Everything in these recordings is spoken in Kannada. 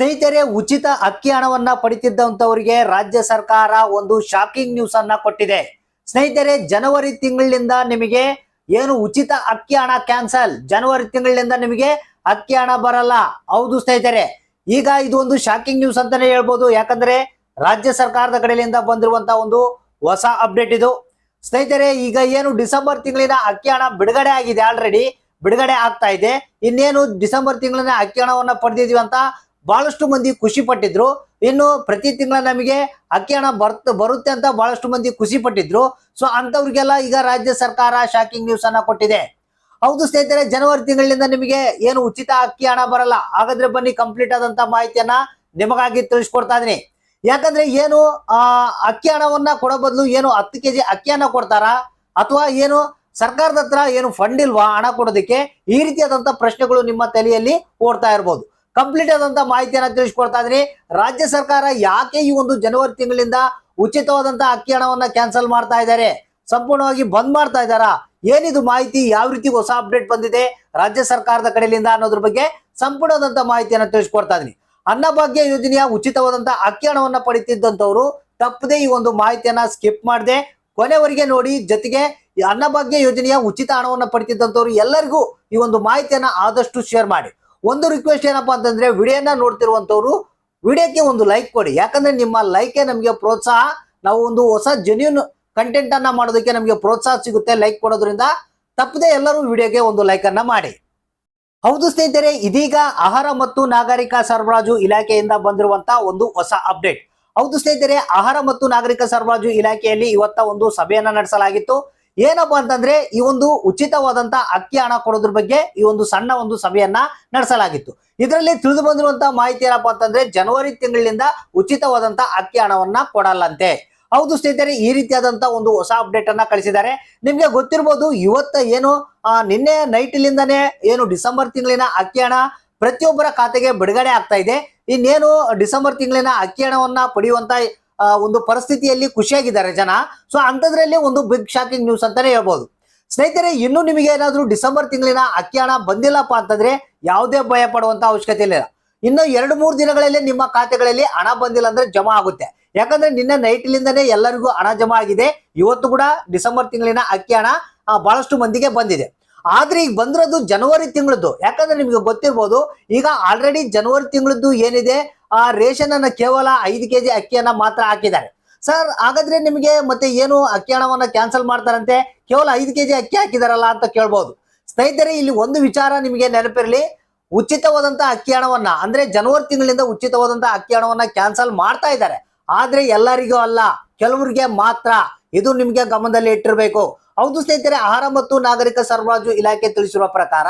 ಸ್ನೇಹಿತರೆ, ಉಚಿತ ಅಕ್ಕಿ ಹಣವನ್ನ ಪಡಿತಿದ್ದಂತವರಿಗೆ ರಾಜ್ಯ ಸರ್ಕಾರ ಒಂದು ಶಾಕಿಂಗ್ ನ್ಯೂಸ್ ಅನ್ನ ಕೊಟ್ಟಿದೆ. ಸ್ನೇಹಿತರೆ, ಜನವರಿ ತಿಂಗಳಿನಿಂದ ನಿಮಗೆ ಏನು ಉಚಿತ ಅಕ್ಕಿ ಹಣ ಕ್ಯಾನ್ಸಲ್ ಜನವರಿ ತಿಂಗಳಿನಿಂದ ನಿಮಗೆ ಅಕ್ಕಿ ಹಣ ಬರಲ್ಲ. ಹೌದು ಸ್ನೇಹಿತರೆ, ಈಗ ಇದು ಒಂದು ಶಾಕಿಂಗ್ ನ್ಯೂಸ್ ಅಂತಾನೆ ಹೇಳ್ಬೋದು. ಯಾಕಂದ್ರೆ ರಾಜ್ಯ ಸರ್ಕಾರದ ಕಡೆಯಿಂದ ಬಂದಿರುವಂತ ಒಂದು ಹೊಸ ಅಪ್ಡೇಟ್ ಇದು. ಸ್ನೇಹಿತರೆ, ಈಗ ಏನು ಡಿಸೆಂಬರ್ ತಿಂಗಳಿನ ಅಕ್ಕಿ ಹಣ ಬಿಡುಗಡೆ ಆಗಿದೆ ಆಲ್ರೆಡಿ ಬಿಡುಗಡೆ ಆಗ್ತಾ ಇದೆ. ಇನ್ನೇನು ಡಿಸೆಂಬರ್ ತಿಂಗಳಿನ ಅಕ್ಕಿ ಹಣವನ್ನ ಪಡೆದಿದ್ವಿ ಅಂತ ಬಹಳಷ್ಟು ಮಂದಿ ಖುಷಿ ಪಟ್ಟಿದ್ರು. ಇನ್ನು ಪ್ರತಿ ತಿಂಗಳ ನಮಗೆ ಅಕ್ಕಿ ಹಣ ಬರ್ತ, ಬರುತ್ತೆ ಅಂತ ಬಹಳಷ್ಟು ಮಂದಿ ಖುಷಿ ಪಟ್ಟಿದ್ರು. ಸೊ ಅಂತವ್ರಿಗೆಲ್ಲ ಈಗ ರಾಜ್ಯ ಸರ್ಕಾರ ಶಾಕಿಂಗ್ ನ್ಯೂಸ್ ಅನ್ನ ಕೊಟ್ಟಿದೆ. ಹೌದು ಸ್ನೇಹಿತರೆ, ಜನವರಿ ತಿಂಗಳಿಂದ ನಿಮಗೆ ಏನು ಉಚಿತ ಅಕ್ಕಿ ಹಣ ಬರಲ್ಲ. ಹಾಗಾದ್ರೆ ಬನ್ನಿ ಕಂಪ್ಲೀಟ್ ಆದಂತ ಮಾಹಿತಿಯನ್ನ ನಿಮಗಾಗಿ ತಿಳಿಸ್ಕೊಡ್ತಾ ಇದೀನಿ ಯಾಕಂದ್ರೆ ಏನು, ಆ, ಅಕ್ಕಿ ಹಣವನ್ನ ಕೊಡೋ ಬದಲು ಏನು ಹತ್ತು ಕೆಜಿ ಅಕ್ಕಿ ಹಣ ಕೊಡ್ತಾರಾ? ಅಥವಾ ಏನು ಸರ್ಕಾರದ ಹತ್ರ ಏನು ಫಂಡ್ ಇಲ್ವಾ ಹಣ ಕೊಡೋದಕ್ಕೆ? ಈ ರೀತಿಯಾದಂತ ಪ್ರಶ್ನೆಗಳು ನಿಮ್ಮ ತಲೆಯಲ್ಲಿ ಓಡ್ತಾ ಇರ್ಬೋದು. ಕಂಪ್ಲೀಟ್ ಆದಂತ ಮಾಹಿತಿಯನ್ನ ತಿಳಿಸ್ಕೊಡ್ತಾ ಇದ್ರಿ. ರಾಜ್ಯ ಸರ್ಕಾರ ಯಾಕೆ ಈ ಒಂದು ಜನವರಿ ತಿಂಗಳಿಂದ ಉಚಿತವಾದಂತಹ ಅಕ್ಕಿ ಹಣವನ್ನ ಕ್ಯಾನ್ಸಲ್ ಮಾಡ್ತಾ ಇದ್ದಾರೆ? ಸಂಪೂರ್ಣವಾಗಿ ಬಂದ್ ಮಾಡ್ತಾ ಇದ್ದಾರಾ? ಏನಿದು ಮಾಹಿತಿ? ಯಾವ ರೀತಿ ಹೊಸ ಅಪ್ಡೇಟ್ ಬಂದಿದೆ? ರಾಜ್ಯ ಸರ್ಕಾರದ ಕಡೆಯಿಂದ ಅನ್ನೋದ್ರ ಬಗ್ಗೆ ಸಂಪೂರ್ಣವಾದಂತ ಮಾಹಿತಿಯನ್ನ ತಿಳಿಸ್ಕೊಡ್ತಾ ಇದೀನಿ ಅನ್ನಭಾಗ್ಯ ಯೋಜನೆಯ ಉಚಿತವಾದಂತ ಅಕ್ಕಿ ಹಣವನ್ನ ಪಡಿತಿದ್ದಂತವ್ರು ತಪ್ಪದೆ ಈ ಒಂದು ಮಾಹಿತಿಯನ್ನ ಸ್ಕಿಪ್ ಮಾಡದೆ, ಕೊನೆವರೆಗೆ ನೋಡಿ ಜೊತೆಗೆ ಅನ್ನಭಾಗ್ಯ ಯೋಜನೆಯ ಉಚಿತ ಹಣವನ್ನ ಪಡಿತಿದ್ದಂತವ್ರು ಎಲ್ಲರಿಗೂ ಈ ಒಂದು ಮಾಹಿತಿಯನ್ನ ಆದಷ್ಟು ಶೇರ್ ಮಾಡಿ. ಒಂದು ರಿಕ್ವೆಸ್ಟ್ ಏನಪ್ಪಾ ಅಂತಂದ್ರೆ ವಿಡಿಯೋನ ನೋಡ್ತಿರುವಂತವ್ರು ವಿಡಿಯೋಕ್ಕೆ ಒಂದು ಲೈಕ್ ಕೊಡಿ. ಯಾಕಂದ್ರೆ ನಿಮ್ಮ ಲೈಕೆ ನಮಗೆ ಪ್ರೋತ್ಸಾಹ, ನಾವು ಒಂದು ಹೊಸ ಜೆನ್ಯೂನ್ ಕಂಟೆಂಟ್ ಅನ್ನ ಮಾಡೋದಕ್ಕೆ ನಮಗೆ ಪ್ರೋತ್ಸಾಹ ಸಿಗುತ್ತೆ ಲೈಕ್ ಕೊಡೋದ್ರಿಂದ. ತಪ್ಪದೆ ಎಲ್ಲರೂ ವಿಡಿಯೋಗೆ ಒಂದು ಲೈಕ್ ಅನ್ನ ಮಾಡಿ. ಹೌದು ಸ್ನೇಹಿತರೆ, ಇದೀಗ ಆಹಾರ ಮತ್ತು ನಾಗರಿಕ ಸರಬರಾಜು ಇಲಾಖೆಯಿಂದ ಬಂದಿರುವಂತ ಒಂದು ಹೊಸ ಅಪ್ಡೇಟ್ ಹೌದು ಸ್ನೇಹಿತರೆ, ಆಹಾರ ಮತ್ತು ನಾಗರಿಕ ಸರಬರಾಜು ಇಲಾಖೆಯಲ್ಲಿ ಇವತ್ತ ಒಂದು ಸಭೆಯನ್ನ ನಡೆಸಲಾಗಿತ್ತು. ಏನಪ್ಪಾ ಅಂತಂದ್ರೆ ಈ ಒಂದು ಉಚಿತವಾದಂತಹ ಅಕ್ಕಿ ಹಣ ಕೊಡೋದ್ರ ಬಗ್ಗೆ ಈ ಒಂದು ಸಣ್ಣ ಒಂದು ಸಭೆಯನ್ನ ನಡೆಸಲಾಗಿತ್ತು. ಇದರಲ್ಲಿ ತಿಳಿದು ಬಂದಿರುವಂತಹ ಮಾಹಿತಿ ಏನಪ್ಪಾ ಅಂತಂದ್ರೆ ಜನವರಿ ತಿಂಗಳಿನಿಂದ ಉಚಿತವಾದಂತಹ ಅಕ್ಕಿ ಹಣವನ್ನ ಕೊಡಲ್ಲಂತೆ. ಹೌದು ಸ್ನೇಹಿತರೆ, ಈ ರೀತಿಯಾದಂತ ಒಂದು ಹೊಸ ಅಪ್ಡೇಟ್ ಅನ್ನ ಕಳಿಸಿದ್ದಾರೆ. ನಿಮ್ಗೆ ಗೊತ್ತಿರ್ಬೋದು, ಇವತ್ತ ಏನು ನಿನ್ನೆ ನೈಟ್ಲಿಂದಾನೇ ಏನು ಡಿಸೆಂಬರ್ ತಿಂಗಳಿನ ಅಕ್ಕಿ ಹಣ ಪ್ರತಿಯೊಬ್ಬರ ಖಾತೆಗೆ ಬಿಡುಗಡೆ ಆಗ್ತಾ ಇದೆ. ಇನ್ನೇನು ಡಿಸೆಂಬರ್ ತಿಂಗಳಿನ ಅಕ್ಕಿ ಹಣವನ್ನ ಪಡೆಯುವಂತ ಒಂದು ಪರಿಸ್ಥಿತಿಯಲ್ಲಿ ಖುಷಿಯಾಗಿದ್ದಾರೆ ಜನ. ಸೊ ಅಂಥದ್ರಲ್ಲಿ ಒಂದು ಬಿಗ್ ಶಾಕಿಂಗ್ ನ್ಯೂಸ್ ಅಂತಾನೆ ಹೇಳ್ಬೋದು. ಸ್ನೇಹಿತರೆ, ಇನ್ನು ನಿಮಗೆ ಏನಾದರೂ ಡಿಸೆಂಬರ್ ತಿಂಗಳಿನ ಅಕ್ಕಿ ಹಣ ಬಂದಿಲ್ಲಪ್ಪ ಅಂತಂದ್ರೆ ಯಾವುದೇ ಭಯ ಪಡುವಂತ ಅವಶ್ಯಕತೆ ಇಲ್ಲ. ಇನ್ನು ಎರಡು ಮೂರು ದಿನಗಳಲ್ಲಿ ನಿಮ್ಮ ಖಾತೆಗಳಲ್ಲಿ ಹಣ ಬಂದಿಲ್ಲ ಅಂದ್ರೆ ಜಮಾ ಆಗುತ್ತೆ. ಯಾಕಂದ್ರೆ ನಿನ್ನೆ ನೈಟ್ಲಿಂದನೇ ಎಲ್ಲರಿಗೂ ಹಣ ಜಮಾ ಆಗಿದೆ. ಇವತ್ತು ಕೂಡ ಡಿಸೆಂಬರ್ ತಿಂಗಳಿನ ಅಕ್ಕಿ ಹಣ ಬಹಳಷ್ಟು ಮಂದಿಗೆ ಬಂದಿದೆ. ಆದ್ರೆ ಈಗ ಬಂದಿರೋದು ಜನವರಿ ತಿಂಗಳದ್ದು. ಯಾಕಂದ್ರೆ ನಿಮ್ಗೆ ಗೊತ್ತಿರ್ಬೋದು, ಈಗ ಆಲ್ರೆಡಿ ಜನವರಿ ತಿಂಗಳದ್ದು ಏನಿದೆ? ಆ ರೇಷನ್ ಅನ್ನ ಕೇವಲ ಐದು ಕೆಜಿ ಅಕ್ಕಿಯನ್ನ ಮಾತ್ರ ಹಾಕಿದ್ದಾರೆ. ಸರ್, ಹಾಗಾದ್ರೆ ನಿಮಗೆ ಮತ್ತೆ ಏನು ಅಕ್ಕಿ ಹಣವನ್ನ ಕ್ಯಾನ್ಸಲ್ ಮಾಡ್ತಾರಂತೆ? ಕೇವಲ ಐದು ಕೆಜಿ ಅಕ್ಕಿ ಹಾಕಿದಾರಲ್ಲ ಅಂತ ಕೇಳ್ಬಹುದು ಸ್ನೇಹಿತರೆ, ಇಲ್ಲಿ ಒಂದು ವಿಚಾರ ನಿಮಗೆ ನೆನಪಿರಲಿ. ಉಚಿತವಾದಂತಹ ಅಕ್ಕಿ ಹಣವನ್ನ, ಅಂದ್ರೆ ಜನವರಿ ತಿಂಗಳಿಂದ ಉಚಿತವಾದಂತಹ ಅಕ್ಕಿ ಹಣವನ್ನ ಕ್ಯಾನ್ಸಲ್ ಮಾಡ್ತಾ ಇದ್ದಾರೆ. ಆದ್ರೆ ಎಲ್ಲರಿಗೂ ಅಲ್ಲ, ಕೆಲವರಿಗೆ ಮಾತ್ರ. ಇದು ನಿಮ್ಗೆ ಗಮನದಲ್ಲಿ ಇಟ್ಟಿರ್ಬೇಕು. ಹೌದು ಸ್ನೇಹಿತರೆ, ಆಹಾರ ಮತ್ತು ನಾಗರಿಕ ಸರಬರಾಜು ಇಲಾಖೆ ತಿಳಿಸಿರುವ ಪ್ರಕಾರ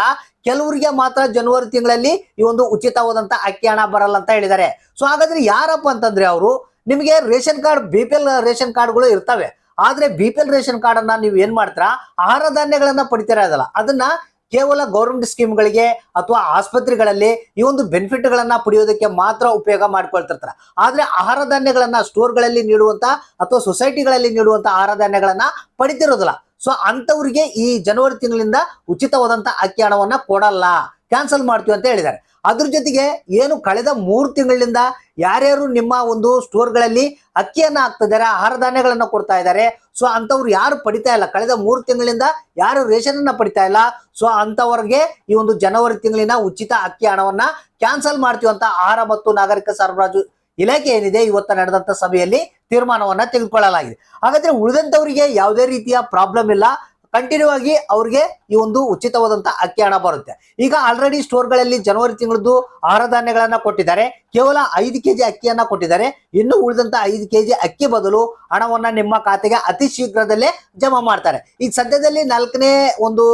ಕೆಲವರಿಗೆ ಮಾತ್ರ ಜನವರಿ ತಿಂಗಳಲ್ಲಿ ಈ ಒಂದು ಉಚಿತವಾದಂತ ಅಕ್ಕಿ ಹಣ ಬರಲ್ಲ ಅಂತ ಹೇಳಿದ್ದಾರೆ. ಸೊ ಹಾಗಾದ್ರೆ ಯಾರಪ್ಪ ಅಂತಂದ್ರೆ ಅವರು, ನಿಮಗೆ ration card, B P L ration ಕಾರ್ಡ್ಗಳು ಇರ್ತವೆ. ಆದ್ರೆ B P L ration card ಅನ್ನ ನೀವು ಏನ್ ಮಾಡ್ತೀರಾ? ಆಹಾರ ಧಾನ್ಯಗಳನ್ನ ಪಡಿತೀರಾ ಅದಲ್ಲ ಅದನ್ನ ಕೇವಲ ಗೌರ್ಮೆಂಟ್ ಸ್ಕೀಮ್ಗಳಿಗೆ ಅಥವಾ ಆಸ್ಪತ್ರೆಗಳಲ್ಲಿ ಈ ಒಂದು ಬೆನಿಫಿಟ್ಗಳನ್ನ ಪಡೆಯೋದಕ್ಕೆ ಮಾತ್ರ ಉಪಯೋಗ ಮಾಡ್ಕೊಳ್ತಿರ್ತಾರೆ. ಆದ್ರೆ ಆಹಾರ ಧಾನ್ಯಗಳನ್ನ ಸ್ಟೋರ್ಗಳಲ್ಲಿ ನೀಡುವಂತ ಅಥವಾ ಸೊಸೈಟಿಗಳಲ್ಲಿ ನೀಡುವಂತ ಆಹಾರ ಧಾನ್ಯಗಳನ್ನ ಪಡಿತಿರೋದಿಲ್ಲ. ಸೊ ಅಂತವ್ರಿಗೆ ಈ ಜನವರಿ ತಿಂಗಳಿಂದ ಉಚಿತವಾದಂತ ಅಕ್ಕಿ ಹಣವನ್ನ ಕೊಡಲ್ಲ. ಕ್ಯಾನ್ಸಲ್ ಮಾಡ್ತೀವಿ ಅಂತ ಹೇಳಿದ್ದಾರೆ. ಅದ್ರ ಜೊತೆಗೆ ಏನು ಕಳೆದ ಮೂರು ತಿಂಗಳಿಂದ ಯಾರ್ಯಾರು ನಿಮ್ಮ ಒಂದು ಸ್ಟೋರ್ಗಳಲ್ಲಿ ಅಕ್ಕಿಯನ್ನ ಹಾಕ್ತಿದ್ದಾರೆ ಆಹಾರ ಧಾನ್ಯಗಳನ್ನ ಕೊಡ್ತಾ ಇದ್ದಾರೆ ಸೊ ಅಂಥವ್ರು ಯಾರು ಪಡಿತಾ ಇಲ್ಲ. ಕಳೆದ ಮೂರು ತಿಂಗಳಿಂದ ಯಾರು ರೇಷನ್ ಅನ್ನ ಪಡಿತಾ ಇಲ್ಲ. ಸೊ ಅಂಥವ್ರಿಗೆ ಈ ಒಂದು ಜನವರಿ ತಿಂಗಳಿನ ಉಚಿತ ಅಕ್ಕಿ ಹಣವನ್ನ ಕ್ಯಾನ್ಸಲ್ ಮಾಡ್ತೀವಿ ಅಂತ ಆಹಾರ ಮತ್ತು ನಾಗರಿಕ ಸರಬರಾಜು ಇಲಾಖೆ ಏನಿದೆ, ಇವತ್ತ ನಡೆದಂತ ಸಭೆಯಲ್ಲಿ ತೀರ್ಮಾನವನ್ನ ತೆಗೆದುಕೊಳ್ಳಲಾಗಿದೆ. ಹಾಗಾದ್ರೆ ಉಳಿದಂತವರಿಗೆ ಯಾವುದೇ ರೀತಿಯ ಪ್ರಾಬ್ಲಮ್ ಇಲ್ಲ. ಕಂಟಿನ್ಯೂ ಆಗಿ ಅವ್ರಿಗೆ ಈ ಒಂದು ಉಚಿತವಾದಂತ ಅಕ್ಕಿ ಹಣ ಬರುತ್ತೆ. ಈಗ ಆಲ್ರೆಡಿ ಸ್ಟೋರ್ಗಳಲ್ಲಿ ಜನವರಿ ತಿಂಗಳದ್ದು ಆಹಾರ ಧಾನ್ಯಗಳನ್ನ ಕೊಟ್ಟಿದ್ದಾರೆ. ಕೇವಲ ಐದು ಕೆ ಜಿ ಅಕ್ಕಿಯನ್ನ ಕೊಟ್ಟಿದ್ದಾರೆ. ಇನ್ನು ಉಳಿದಂತ ಐದು ಕೆ ಜಿ ಅಕ್ಕಿ ಬದಲು ಹಣವನ್ನ ನಿಮ್ಮ ಖಾತೆಗೆ ಅತಿ ಶೀಘ್ರದಲ್ಲೇ ಜಮಾ ಮಾಡ್ತಾರೆ. ಈಗ ಸದ್ಯದಲ್ಲಿ ನಾಲ್ಕನೇ ಒಂದು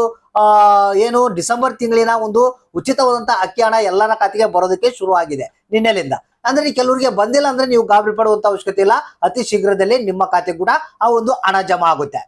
ಏನು ಡಿಸೆಂಬರ್ ತಿಂಗಳಿನ ಒಂದು ಉಚಿತವಾದಂತ ಅಕ್ಕಿ ಹಣ ಎಲ್ಲರ ಖಾತೆಗೆ ಬರೋದಕ್ಕೆ ಆಗಿದೆ ನಿನ್ನೆಲಿಂದ. ಅಂದ್ರೆ ಕೆಲವರಿಗೆ ಬಂದಿಲ್ಲ ಅಂದ್ರೆ ನೀವು ಗಾಬರಿ ಪಡುವಂತ ಅವಶ್ಯಕತೆ ಇಲ್ಲ. ಅತಿ ಶೀಘ್ರದಲ್ಲೇ ನಿಮ್ಮ ಖಾತೆ ಕೂಡ ಆ ಒಂದು ಹಣ ಜಮಾ ಆಗುತ್ತೆ.